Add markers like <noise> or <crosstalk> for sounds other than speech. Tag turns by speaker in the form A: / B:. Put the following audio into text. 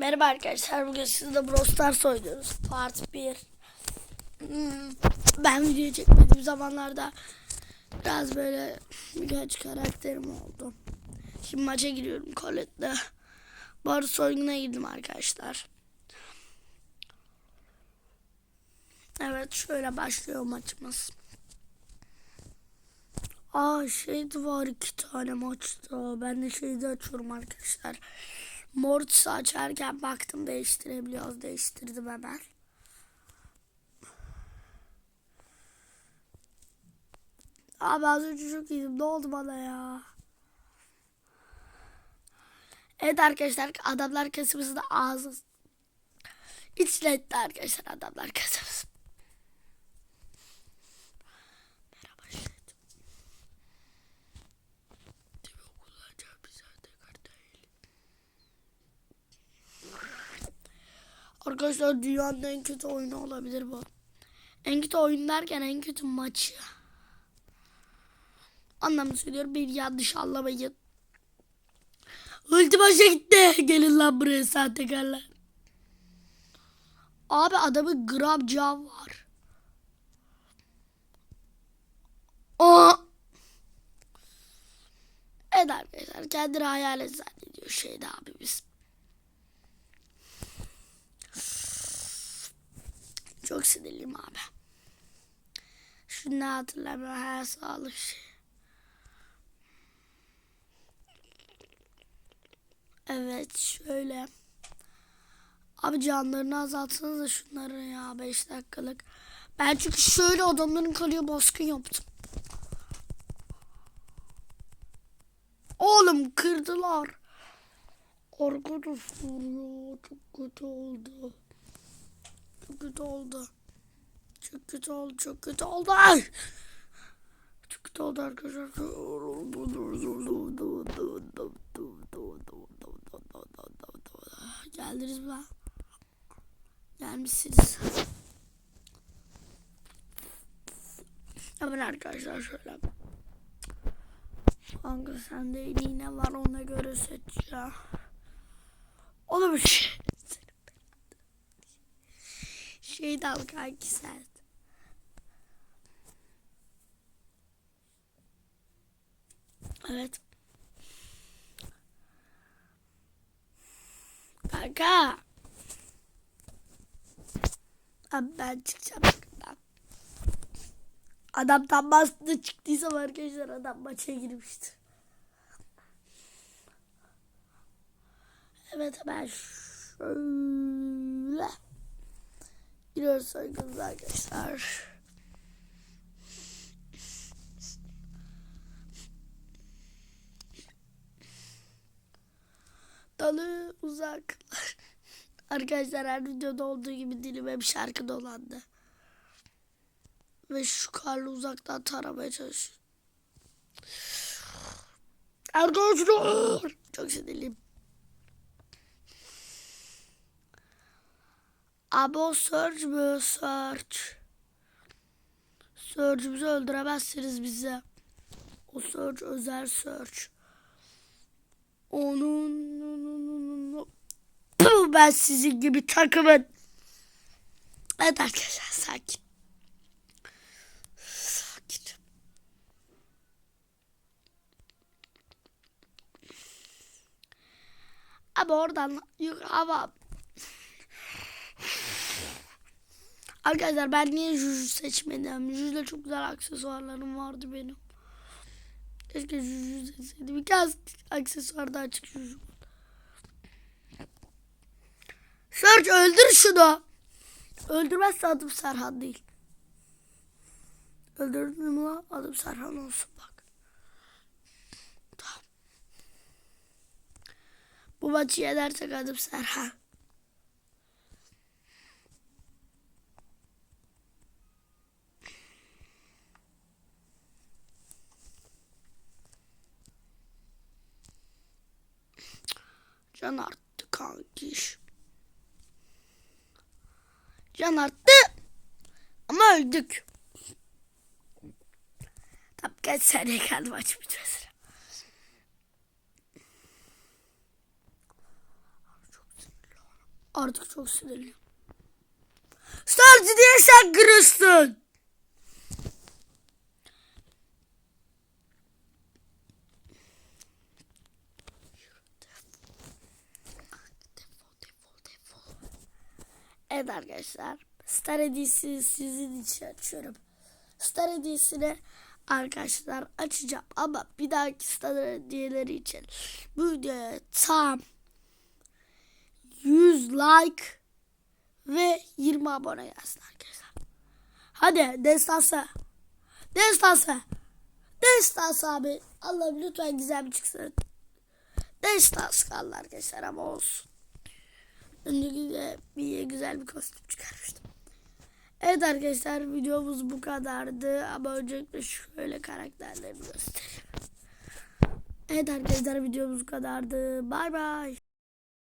A: Merhaba arkadaşlar. Bugün sizle Brawl Stars oynuyoruz. Part 1. Hmm, Ben video çekmediğim zamanlarda biraz böyle birkaç karakterim oldu. Şimdi maça giriyorum Colette'le. Arada soyguna girdim arkadaşlar. Evet şöyle başlıyor maçımız. Aa şey var iki tane maçta. Ben de şeyde açıyorum arkadaşlar. Mortis'i açarken baktım değiştirebiliyoruz. Değiştirdim hemen. Abi az önce çok iyiydim. Ne oldu bana ya? Evet arkadaşlar adamlar kasımızı da ağzı içine etti arkadaşlar adamlar kasımızı. Arkadaşlar dünyanın en kötü oyunu olabilir bu. En kötü oyun derken en kötü maçı. Anlamını söylüyorum. Bir yanlış anlamayın. Ulti başa gitti. <laughs> Gelin lan buraya sahtekarlar. Abi adamın gram can var. Aa. Evet arkadaşlar kendini hayalet zannediyor şeyde abimiz. Çok sinirliyim abi. Şunu hatırlamıyorum. Her sağlık şey. Evet şöyle. Abi canlarını azaltsanız da şunları ya 5 dakikalık. Ben çünkü şöyle adamların kalıyor baskın yaptım. Oğlum kırdılar. Arkadaşlar ya çok kötü oldu. Çok kötü oldu. Çok kötü oldu, çok kötü oldu. Ay! Çok kötü oldu arkadaşlar. Geldiniz mi? Gelmişsiniz. Hemen arkadaşlar şöyle. Kanka sende en iyi ne var ona göre seçeceğim. Oğlum şey. Şey de al kanki. Evet. Kanka. Abi ben çıkacağım. Adam tam bastı çıktıysam arkadaşlar adam maça girmiştir. Evet hemen şöyle. Giriyoruz soygunuz arkadaşlar. Dalı uzaklar. <laughs> Arkadaşlar her videoda olduğu gibi dilime bir şarkı dolandı. Ve şu karlı uzaktan taramaya çalışıyorum. Arkadaşlar. Çok sinirliyim. Abi o Surge mü? Surge. Surge'ümüzü öldüremezsiniz bize. O Surge özel Surge. Onun Puh, ben sizin gibi takımın. Evet arkadaşlar sakin. Sakin. Ama oradan yuk Arkadaşlar ben niye Juju seçmedim? Juju'da çok güzel aksesuarlarım vardı benim. Keşke Juju seçseydim. Biraz aksesuar daha açık Juju. Serge öldür şunu. Öldürmezse adım Serhan değil. Öldürdün mü lan? Adım Serhan olsun bak. Tamam. Bu maçı yenersek adım Serhan. Can arttı kankiş. Can arttı. Ama öldük. Tam kaç saniye kaldı maç bitmesine. Artık çok sinirliyim. Starcı diye sen kırıştın. Evet arkadaşlar. Star Hediyesi sizin için açıyorum. Star Hediyesini arkadaşlar açacağım. Ama bir dahaki Star Hediyeleri için bu videoya tam 100 like ve 20 abone gelsin arkadaşlar. Hadi destansa. Destansa. Destansa abi. Allah'ım lütfen güzel bir çıksın. Destans kaldı arkadaşlar ama olsun. Önceki de bir güzel bir kostüm çıkarmıştım. Evet arkadaşlar videomuz bu kadardı ama öncelikle şöyle karakterlerimi göstereyim. Evet arkadaşlar videomuz bu kadardı. Bay bay.